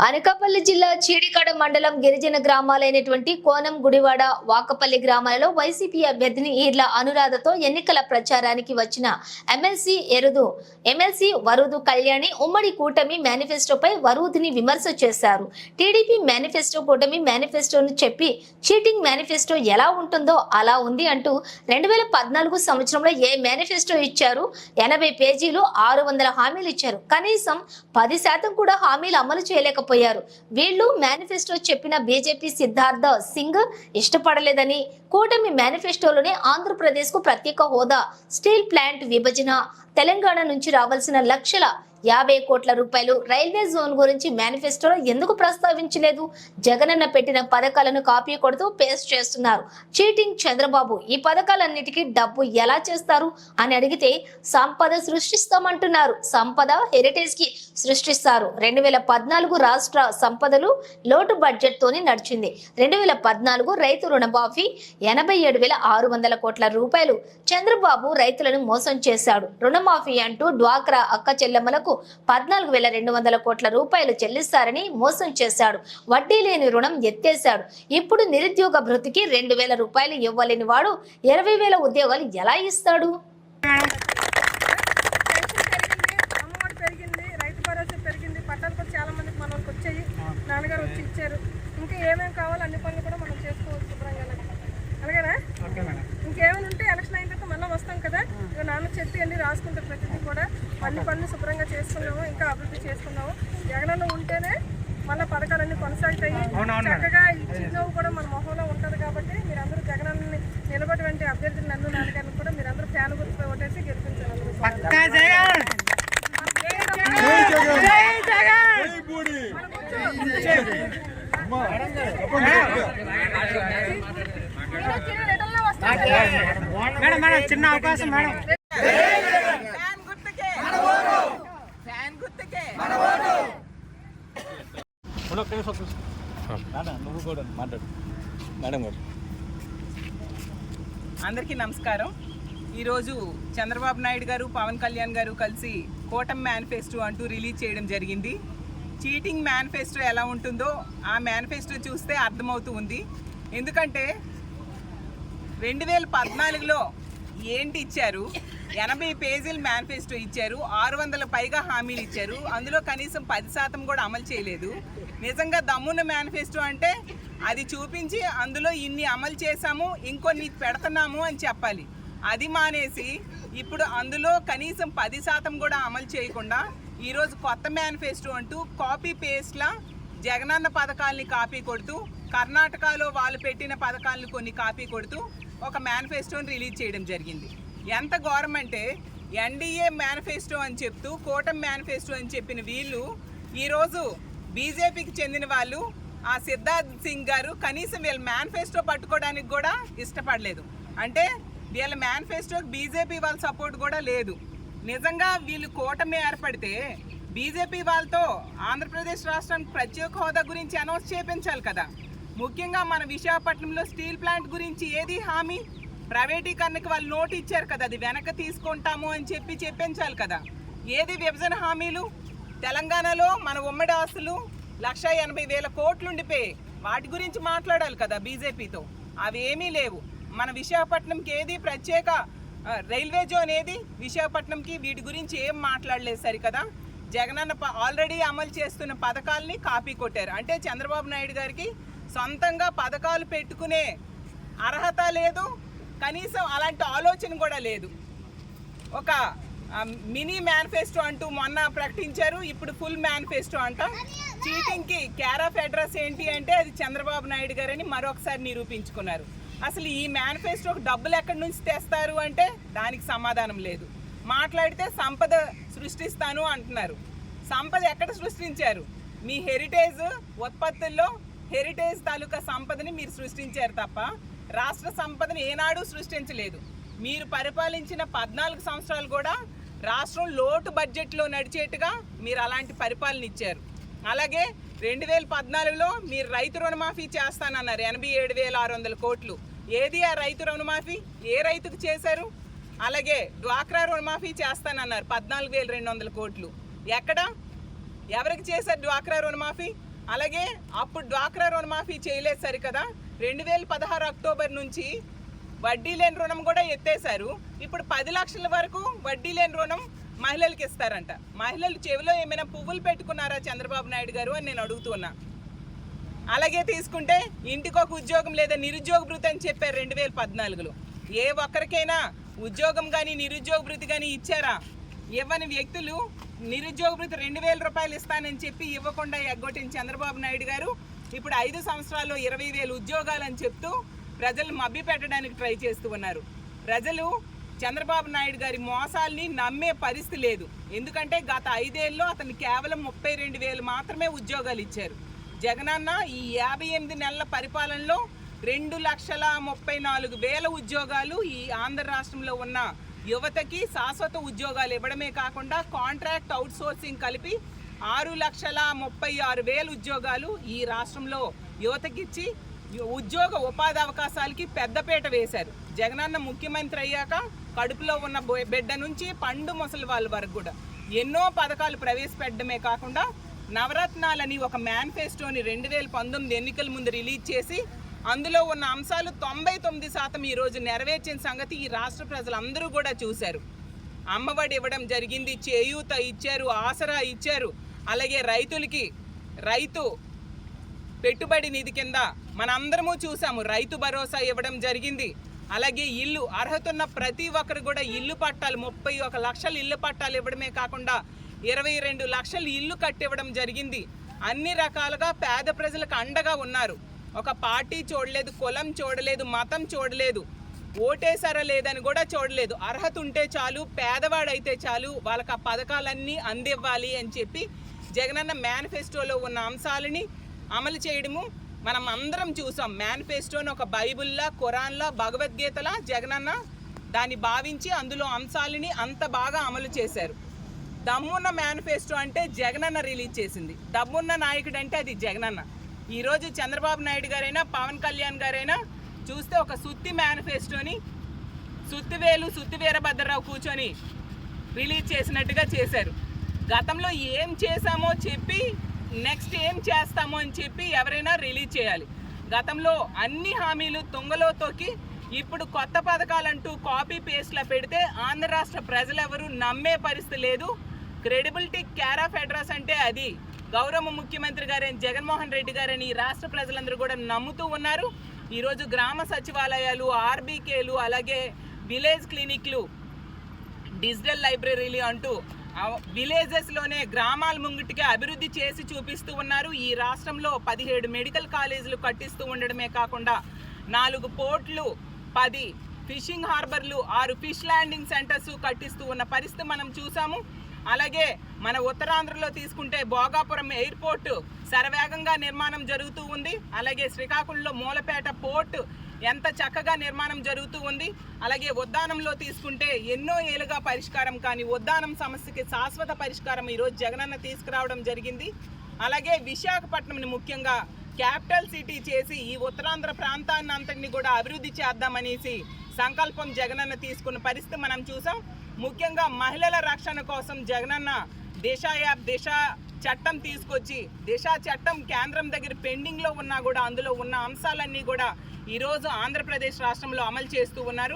అనకాపల్లి జిల్లా చీడికాడ మండలం గిరిజన గ్రామాలైనటువంటి కోనం గుడివాడ వాకపల్లి గ్రామాలలో వైసీపీ అభ్యర్థిని ఈర్ల అనురాధతో ఎన్నికల ప్రచారానికి వచ్చిన ఎమ్మెల్సీ ఎరుదు ఎమ్మెల్సీ వరుదు కళ్యాణి ఉమ్మడి కూటమి మేనిఫెస్టోపై వరుదిని విమర్శ చేశారు. టీడీపీ మేనిఫెస్టో కూటమి మేనిఫెస్టోను చెప్పి చీటింగ్ మేనిఫెస్టో ఎలా ఉంటుందో అలా ఉంది అంటూ రెండు వేల పద్నాలుగు సంవత్సరంలో ఏ మేనిఫెస్టో ఇచ్చారు? ఎనభై పేజీలు ఆరు వందల హామీలు ఇచ్చారు. కనీసం పది శాతం కూడా హామీలు అమలు చేయలేకపోయారు వీళ్ళు మేనిఫెస్టో చెప్పిన బీజేపీ సిద్ధార్థ సింగ్ ఇష్టపడలేదని కూటమి మేనిఫెస్టోలోనే ఆంధ్రప్రదేశ్కు ప్రత్యేక హోదా స్టీల్ ప్లాంట్ విభజన తెలంగాణ నుంచి రావాల్సిన లక్షల యాభై కోట్ల రూపాయలు రైల్వే జోన్ గురించి మేనిఫెస్టోలో ఎందుకు ప్రస్తావించలేదు? జగనన్న పెట్టిన పథకాలను కాపీ కొడుతూ పేస్ట్ చేస్తున్నారు. చీటింగ్ చంద్రబాబు ఈ పథకాలన్నిటికీ డబ్బు ఎలా చేస్తారు? అని అడిగితే సంపద సృష్టిస్తామంటున్నారు. సంపద హెరిటేజ్కి సృష్టిస్తారు. రెండు వేల పద్నాలుగు రాష్ట్ర సంపదలు లోటు బడ్జెట్ తోనే నడిచింది. రెండు వేల పద్నాలుగు రైతు రుణమాఫీ ఎనభై ఏడు వేల ఆరు వందల కోట్ల రూపాయలు. చంద్రబాబు రైతులను మోసం చేశాడు. రుణమాఫీ అంటూ డ్వాక్రా అక్క చెల్లెమ్మలకు పద్నాలుగు వేల రెండు వందల కోట్ల రూపాయలు చెల్లిస్తారని మోసం చేశాడు. వడ్డీ లేని రుణం ఎత్తేశాడు. ఇప్పుడు నిరుద్యోగ భృతికి రెండు వేల రూపాయలు ఇవ్వలేని వాడు ఇరవై వేల ఉద్యోగాలు ఎలా ఇస్తాడు? రైతు భరోసా పెరిగింది చాలా నాన్నగారు వచ్చి ఇచ్చారు. ఇంకా ఏమేమి కావాలో అన్ని పనులు కూడా మనం చేసుకోవచ్చు శుభ్రంగా. అలాగేనా ఇంకేమైనా ఉంటే ఎలక్షన్ అయిన తర్వాత మళ్ళీ వస్తాం కదా. ఇక నాన్న చెప్పి అన్ని రాసుకుంటారు ప్రతిదీ కూడా. అన్ని పనులు శుభ్రంగా చేసుకున్నాము ఇంకా అభివృద్ధి చేసుకున్నాము. జగనన్న ఉంటేనే మళ్ళీ పథకాలన్నీ కొనసాగుతాయి. చక్కగా ఈ చిరునవ్వు కూడా మన మొహంలో ఉంటుంది కాబట్టి మీరందరూ జగనన్నని నిలబడినటువంటి అభ్యర్థులు నన్ను నాన్నగారిని కూడా మీరందరూ ఫ్యాన్ గుర్తుపై ఓటేసి గెలిపించారు అందరూ. మీరు చిన్న రిటర్న్లో వస్తారు. మేడం చిన్న అవకాశం మేడం. నువ్వు కూడా మాట్లాడు మేడం గారు అందరికీ నమస్కారం. ఈరోజు చంద్రబాబు నాయుడు గారు పవన్ కళ్యాణ్ గారు కలిసి కోటం మేనిఫెస్టో అంటూ రిలీజ్ చేయడం జరిగింది. చీటింగ్ మేనిఫెస్టో ఎలా ఉంటుందో ఆ మేనిఫెస్టో చూస్తే అర్థమవుతూ ఉంది. ఎందుకంటే రెండు వేల పద్నాలుగులో ఏంటి ఇచ్చారు? ఎనభై పేజీల మేనిఫెస్టో ఇచ్చారు ఆరు వందల పైగా హామీలు ఇచ్చారు. అందులో కనీసం పది శాతం కూడా అమలు చేయలేదు. నిజంగా దమ్మున్న మేనిఫెస్టో అంటే అది చూపించి అందులో ఇన్ని అమలు చేశాము ఇంకొన్ని పెడుతున్నాము అని చెప్పాలి. అది మానేసి ఇప్పుడు అందులో కనీసం పది శాతం కూడా అమలు చేయకుండా ఈరోజు కొత్త మేనిఫెస్టో అంటూ కాపీ పేస్ట్లా జగనన్న పథకాల్ని కాపీ కొడుతూ కర్ణాటకలో వాళ్ళు పెట్టిన పథకాలను కొన్ని కాపీ కొడుతూ ఒక మేనిఫెస్టోని రిలీజ్ చేయడం జరిగింది. ఎంత ఘోరం అంటే ఎన్డీఏ మేనిఫెస్టో అని చెప్తూ కూటమి మేనిఫెస్టో అని చెప్పిన వీళ్ళు ఈరోజు బీజేపీకి చెందిన వాళ్ళు ఆ సిద్ధార్థ్ సింగ్ గారు కనీసం వీళ్ళ మేనిఫెస్టో పట్టుకోవడానికి కూడా ఇష్టపడలేదు. అంటే వీళ్ళ మేనిఫెస్టోకి బీజేపీ వాళ్ళ సపోర్ట్ కూడా లేదు. నిజంగా వీళ్ళు కూటమి ఏర్పడితే బీజేపీ వాళ్ళతో ఆంధ్రప్రదేశ్ రాష్ట్రానికి ప్రత్యేక హోదా గురించి అనౌన్స్ చేయించాలి కదా. ముఖ్యంగా మన విశాఖపట్నంలో స్టీల్ ప్లాంట్ గురించి ఏది హామీ? ప్రైవేటీకరణకి వాళ్ళు నోటు ఇచ్చారు కదా అది వెనక తీసుకుంటాము అని చెప్పి చెప్పించాలి కదా. ఏది విభజన హామీలు? తెలంగాణలో మన ఉమ్మడి ఆస్తులు లక్ష ఎనభై వేల కోట్లు ఉండిపోయాయి. వాటి గురించి మాట్లాడాలి కదా బీజేపీతో. అవి ఏమీ లేవు. మన విశాఖపట్నంకి ఏది ప్రత్యేక రైల్వే జోన్ ఏది? విశాఖపట్నంకి వీటి గురించి ఏం మాట్లాడలేదు సరి కదా జగనన్న ఆల్రెడీ అమలు చేస్తున్న పథకాల్ని కాపీ కొట్టారు. అంటే చంద్రబాబు నాయుడు గారికి సొంతంగా పథకాలు పెట్టుకునే అర్హత లేదు కనీసం అలాంటి ఆలోచన కూడా లేదు. ఒక మినీ మేనిఫెస్టో అంటూ మొన్న ప్రకటించారు ఇప్పుడు ఫుల్ మేనిఫెస్టో అంట. చీటింగ్కి క్యార్ ఆఫ్ అడ్రస్ ఏంటి అంటే అది చంద్రబాబు నాయుడు గారని మరొకసారి నిరూపించుకున్నారు. అసలు ఈ మేనిఫెస్టోకి డబ్బులు ఎక్కడి నుంచి తెస్తారు అంటే దానికి సమాధానం లేదు. మాట్లాడితే సంపద సృష్టిస్తాను అంటున్నారు. సంపద ఎక్కడ సృష్టించారు? మీ హెరిటేజ్ ఉత్పత్తుల్లో హెరిటేజ్ తాలూకా సంపదని మీరు సృష్టించారు తప్ప రాష్ట్ర సంపదని ఏనాడు సృష్టించలేదు. మీరు పరిపాలించిన పద్నాలుగు సంవత్సరాలు కూడా రాష్ట్రం లోటు బడ్జెట్లో నడిచేట్టుగా మీరు అలాంటి పరిపాలన ఇచ్చారు. అలాగే రెండు వేల పద్నాలుగులో మీరు రైతు రుణమాఫీ చేస్తానన్నారు. ఎనభై ఏడు వేల ఆరు వందల కోట్లు. ఏది ఆ రైతు రుణమాఫీ? ఏ రైతుకు చేశారు? అలాగే డ్వాక్రా రుణమాఫీ చేస్తానన్నారు. పద్నాలుగు వేల రెండు వందల కోట్లు. ఎక్కడ? ఎవరికి చేశారు డ్వాక్రా రుణమాఫీ? అలాగే అప్పుడు డ్వాక్రా రుణమాఫీ చేయలేదు సరి కదా రెండు వేల పదహారు అక్టోబర్ నుంచి వడ్డీ లేని రుణం కూడా ఎత్తేశారు. ఇప్పుడు పది లక్షల వరకు వడ్డీ లేని రుణం మహిళలకు ఇస్తారంట. మహిళలు చెవిలో ఏమైనా పువ్వులు పెట్టుకున్నారా చంద్రబాబు నాయుడు గారు అని నేను అడుగుతున్నా. అలాగే తీసుకుంటే ఇంటికి ఒక ఉద్యోగం లేదా నిరుద్యోగ భృతి అని చెప్పారు రెండు వేల పద్నాలుగులో. ఏ ఒక్కరికైనా ఉద్యోగం కానీ నిరుద్యోగ భృతి కానీ ఇచ్చారా? ఇవ్వని వ్యక్తులు నిరుద్యోగ భృతి రెండు వేల రూపాయలు ఇస్తానని చెప్పి ఇవ్వకుండా ఎగ్గొట్టిన చంద్రబాబు నాయుడు గారు ఇప్పుడు ఐదు సంవత్సరాల్లో ఇరవై వేలు ఉద్యోగాలు అని చెప్తూ ప్రజలు మభ్య పెట్టడానికి ట్రై చేస్తూ ఉన్నారు. ప్రజలు చంద్రబాబు నాయుడు గారి మోసాల్ని నమ్మే పరిస్థితి లేదు. ఎందుకంటే గత ఐదేళ్ళలో అతను కేవలం ముప్పై రెండు వేలు మాత్రమే ఉద్యోగాలు ఇచ్చారు. జగనన్న ఈ యాభై ఎనిమిది నెలల పరిపాలనలో రెండు లక్షల ముప్పై నాలుగు వేల ఉద్యోగాలు ఈ ఆంధ్ర రాష్ట్రంలో ఉన్న యువతకి శాశ్వత ఉద్యోగాలు ఇవ్వడమే కాకుండా కాంట్రాక్ట్ అవుట్ సోర్సింగ్ కలిపి ఆరు లక్షల ముప్పై ఆరు వేల ఉద్యోగాలు ఈ రాష్ట్రంలో యువతకిచ్చి ఉద్యోగ ఉపాధి అవకాశాలకి పెద్దపీట వేశారు. జగనన్న ముఖ్యమంత్రి అయ్యాక కడుపులో ఉన్న బిడ్డ నుంచి పండు ముసలి వాళ్ళ వరకు కూడా ఎన్నో పథకాలు ప్రవేశపెట్టడమే కాకుండా నవరత్నాలని ఒక మేనిఫెస్టోని రెండు వేల పంతొమ్మిది ఎన్నికల ముందు రిలీజ్ చేసి అందులో ఉన్న అంశాలు తొంభై తొమ్మిది శాతం ఈరోజు నెరవేర్చిన సంగతి ఈ రాష్ట్ర ప్రజలందరూ కూడా చూశారు. అమ్మఒడి ఇవ్వడం జరిగింది చేయూత ఇచ్చారు ఆసరా ఇచ్చారు. అలాగే రైతులకి రైతు పెట్టుబడి నిధి కింద మనందరము చూసాము రైతు భరోసా ఇవ్వడం జరిగింది. అలాగే ఇల్లు అర్హత ఉన్న ప్రతి ఒక్కరు కూడా ఇల్లు పట్టాలు ముప్పై ఒక లక్షల ఇల్లు పట్టాలు ఇవ్వడమే కాకుండా ఇరవై రెండు లక్షలు ఇల్లు కట్టివ్వడం జరిగింది. అన్ని రకాలుగా పేద ప్రజలకు అండగా ఉన్నారు. ఒక పార్టీ చూడలేదు కులం చూడలేదు మతం చూడలేదు ఓటేసారా లేదని కూడా చూడలేదు. అర్హత ఉంటే చాలు పేదవాడైతే చాలు వాళ్ళకి ఆ పథకాలన్నీ అందివ్వాలి అని చెప్పి జగనన్న మేనిఫెస్టోలో ఉన్న అంశాలని అమలు చేయడము మనం అందరం చూసాం. మేనిఫెస్టోని ఒక బైబిల్లా ఖురాన్లా భగవద్గీతలా జగనన్న దాన్ని భావించి అందులో అంశాలని అంత బాగా అమలు చేశారు. దమ్మున్న మేనిఫెస్టో అంటే జగనన్న రిలీజ్ చేసింది. దమ్మున్న నాయకుడు అంటే అది జగనన్న. ఈరోజు చంద్రబాబు నాయుడు గారైనా పవన్ కళ్యాణ్ గారైనా చూస్తే ఒక సుత్తి మేనిఫెస్టోని సుత్తివేలు సుత్తి వీరభద్రరావు కూర్చొని రిలీజ్ చేసినట్టుగా చేశారు. గతంలో ఏం చేశామో చెప్పి నెక్స్ట్ ఏం చేస్తామో అని చెప్పి ఎవరైనా రిలీజ్ చేయాలి. గతంలో అన్ని హామీలు తుంగలో తొక్కి ఇప్పుడు కొత్త పథకాలంటూ కాపీ పేస్ట్లో పెడితే ఆంధ్ర రాష్ట్ర ప్రజలెవరూ నమ్మే పరిస్థితి లేదు. క్రెడిబిలిటీ క్యారా ఫెడరస్ అంటే అది. గౌరవ ముఖ్యమంత్రి గారైన జగన్మోహన్ రెడ్డి గారని ఈ రాష్ట్ర ప్రజలందరూ కూడా నమ్ముతూ ఉన్నారు. ఈరోజు గ్రామ సచివాలయాలు ఆర్బీకేలు అలాగే విలేజ్ క్లినిక్లు డిజిటల్ లైబ్రరీలు అంటూ విలేజెస్లోనే గ్రామాల ముంగిటికి అభివృద్ధి చేసి చూపిస్తూ ఉన్నారు. ఈ రాష్ట్రంలో పదిహేడు మెడికల్ కాలేజీలు కట్టిస్తూ ఉండడమే కాకుండా నాలుగు పోర్ట్లు పది ఫిషింగ్ హార్బర్లు ఆరు ఫిష్ ల్యాండింగ్ సెంటర్స్ కట్టిస్తూ ఉన్న పరిస్థితి మనం చూసాము. అలాగే మన ఉత్తరాంధ్రలో తీసుకుంటే భోగాపురం ఎయిర్పోర్ట్ శరవేగంగా నిర్మాణం జరుగుతూ ఉంది. అలాగే శ్రీకాకుళంలో మూలపేట పోర్ట్ ఎంత చక్కగా నిర్మాణం జరుగుతూ ఉంది. అలాగే ఉద్దానంలో తీసుకుంటే ఎన్నో ఏళ్ళుగా పరిష్కారం కానీ ఉద్దానం సమస్యకి శాశ్వత పరిష్కారం ఈరోజు జగనన్న తీసుకురావడం జరిగింది. అలాగే విశాఖపట్నంని ముఖ్యంగా క్యాపిటల్ సిటీ చేసి ఈ ఉత్తరాంధ్ర ప్రాంతాన్ని అంతటిని కూడా అభివృద్ధి చేద్దామనేసి సంకల్పం జగనన్న తీసుకున్న పరిస్థితి మనం చూసాం. ముఖ్యంగా మహిళల రక్షణ కోసం జగనన్న దిశ యాప్ దిశ చట్టం తీసుకొచ్చి దిశ చట్టం కేంద్రం దగ్గర పెండింగ్లో ఉన్నా కూడా అందులో ఉన్న అంశాలన్నీ కూడా ఈరోజు ఆంధ్రప్రదేశ్ రాష్ట్రంలో అమలు చేస్తూ ఉన్నారు.